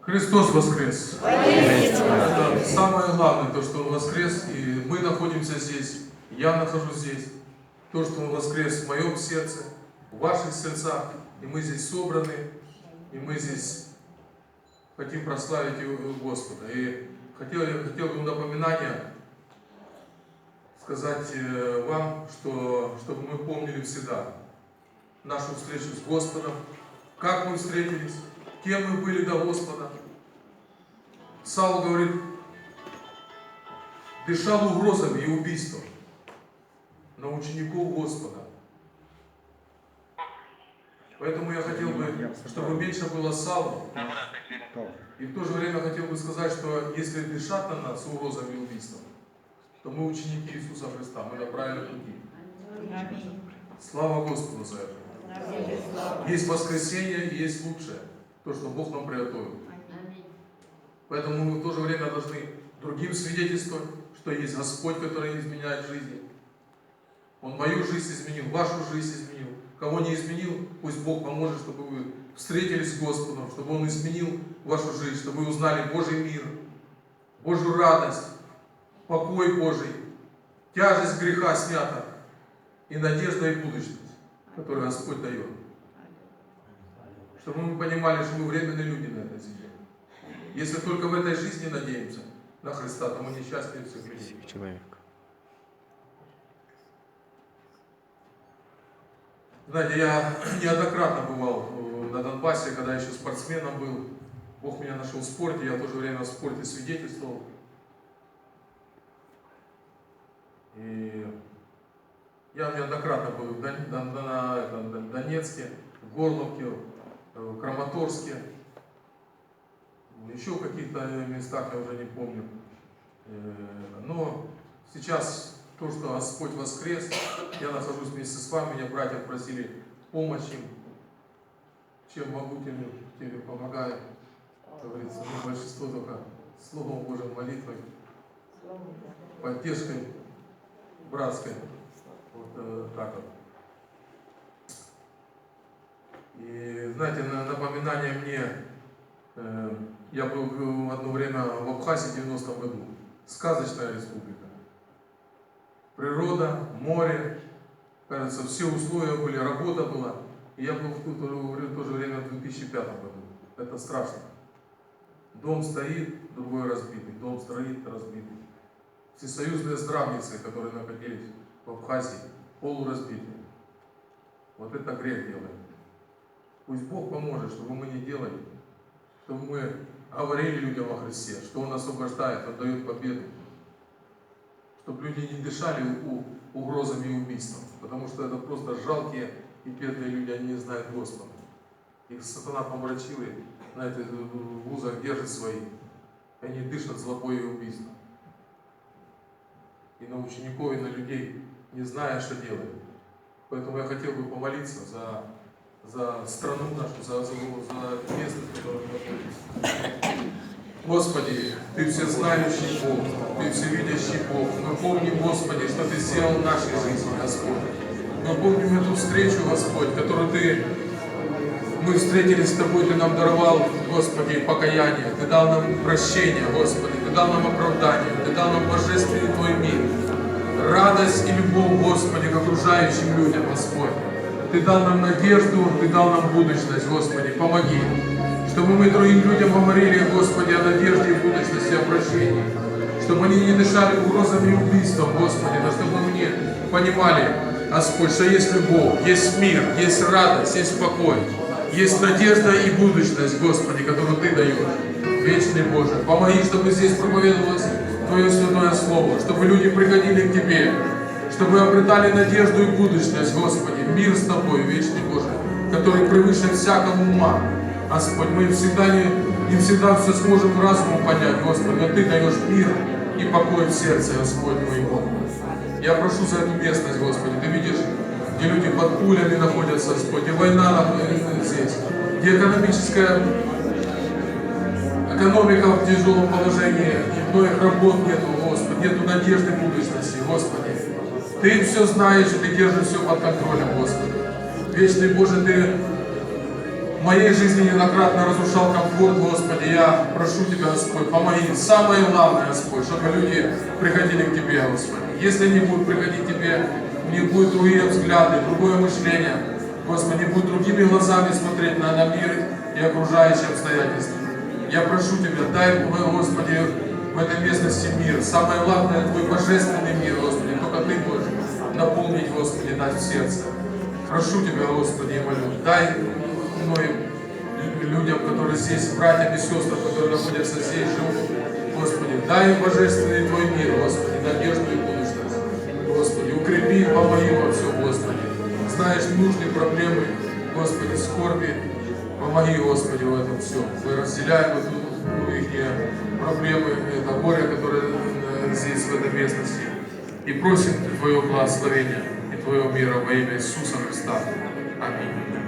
Христос воскрес! Это самое главное, то, что Он воскрес, и мы находимся здесь, я нахожусь здесь. То, что Он воскрес в моем сердце, в ваших сердцах, и мы здесь собраны, и мы здесь хотим прославить Господа. И хотел, я хотел бы напоминание сказать э, вам, что, чтобы мы помнили всегда нашу встречу с Господом, как мы встретились, кем мы были до Господа. Саул говорит, дышал угрозами и убийством на учеников Господа. Поэтому я хотел бы, чтобы меньше было Саула. И в то же время хотел бы сказать, что если дышат на нас угрозами и убийством, то мы ученики Иисуса Христа, мы на правильном пути. Слава Господу за это. Есть воскресенье и есть лучшее, то, что Бог нам приготовил. Поэтому мы в то же время должны другим свидетельствовать, что есть Господь, который изменяет жизни. Он мою жизнь изменил, вашу жизнь изменил. Кого не изменил, пусть Бог поможет, чтобы вы встретились с Господом, чтобы Он изменил вашу жизнь, чтобы вы узнали Божий мир, Божью радость, покой Божий, тяжесть греха снята и надежда и будущность, которую Господь дает. Чтобы мы понимали, что мы временные люди на этой земле. Если только в этой жизни надеемся на Христа, то мы несчастнее всех людей. человек. Знаете, я неоднократно бывал э, на Донбассе, когда еще спортсменом был. Бог меня нашел в спорте, я в то же время в спорте свидетельствовал. И я неоднократно был в Донецке, в Горловке, в Краматорске, еще в каких-то местах, я уже не помню. Э, Но сейчас то, что Господь воскрес, я нахожусь вместе с вами, меня братья просили помощи. Чем могу, тем, тем помогаю. Говорится, ну, большинство только Словом Божьим, молитвой, поддержкой братской. Вот э, так вот. И знаете, на напоминание мне, э, я был в одно время в Абхазии в 90-м году. Сказочная республика. Природа, море, кажется, все условия были, работа была. И я был в то, в то же время в 2005 году. Это страшно. Дом стоит, другой разбитый, дом стоит, разбитый. Всесоюзные здравницы, которые находились в Абхазии, полуразбитые. Вот это грех делаем. Пусть Бог поможет, чтобы мы не делали, чтобы мы говорили людям о Христе, что Он освобождает, Он дает победу. Чтобы люди не дышали угрозами и убийством, потому что это просто жалкие и бедные люди, они не знают Господа. Их сатана помрачил и, знаете, в вузах держит свои, и они дышат злобой и убийством. И на учеников, и на людей, не зная, что делать. Поэтому я хотел бы помолиться за, за страну нашу, за, за, за место, в котором мы находимся. Господи, Ты всезнающий Бог, Ты всевидящий Бог. Мы помним, Господи, что Ты сделал в нашей жизни, Господь. Мы помним эту встречу, Господь, которую Ты мы встретились с Тобой, Ты нам даровал, Господи, покаяние, Ты дал нам прощение, Господи, Ты дал нам оправдание, Ты дал нам божественный Твой мир, радость и любовь, Господи, к окружающим людям, Господь. Ты дал нам надежду, Ты дал нам будущность, Господи, помоги, чтобы мы другим людям говорили, Господи, о надежде и будущности, о прощении, чтобы они не дышали угрозами и убийством, Господи, но чтобы мы не понимали, Господь, что есть любовь, есть мир, есть радость, есть покой, есть надежда и будущность, Господи, которую Ты даешь. Вечный Боже, помоги, чтобы здесь проповедовалось Твое святое Слово, чтобы люди приходили к Тебе, чтобы обретали надежду и будущность, Господи, мир с Тобой, вечный Боже, который превыше всякого ума. Господь, мы всегда не, не всегда все сможем разумом понять, Господи, но Ты даешь мир и покой в сердце, Господь моего. Я прошу за эту местность, Господи, Ты видишь, где люди под пулями находятся, Господь, где война находится здесь, где экономическая экономика в тяжелом положении, и многих работ нету, Господи, нету надежды будущности, Господи. Ты все знаешь, и Ты держишь все под контролем, Господи. Вечный Боже, Ты В моей жизни неоднократно разрушал комфорт, Господи, я прошу Тебя, Господь, помоги. Самое главное, Господь, чтобы люди приходили к Тебе, Господи. Если они будут приходить к Тебе, у них будут другие взгляды, другое мышление. Господи, будут другими глазами смотреть на, на мир и окружающие обстоятельства. Я прошу Тебя, дай, Господи, в этой местности мир. Самое главное, Твой божественный мир, Господи, только Ты можешь наполнить, Господи, в сердце. Прошу Тебя, Господи, и молю, дай мной людям, которые здесь, братьям и сестрам, которые находятся здесь, живут, Господи, дай им божественный Твой мир, Господи, надежду и будущность. Господи, укрепи, помоги во всем, Господи. Знаешь нужды, проблемы, Господи, скорби, помоги, Господи, в этом всем. Мы разделяем эту, их проблемы, это горе, которое здесь, в этой местности. И просим Твое благословение и Твоего мира во имя Иисуса Христа. Аминь.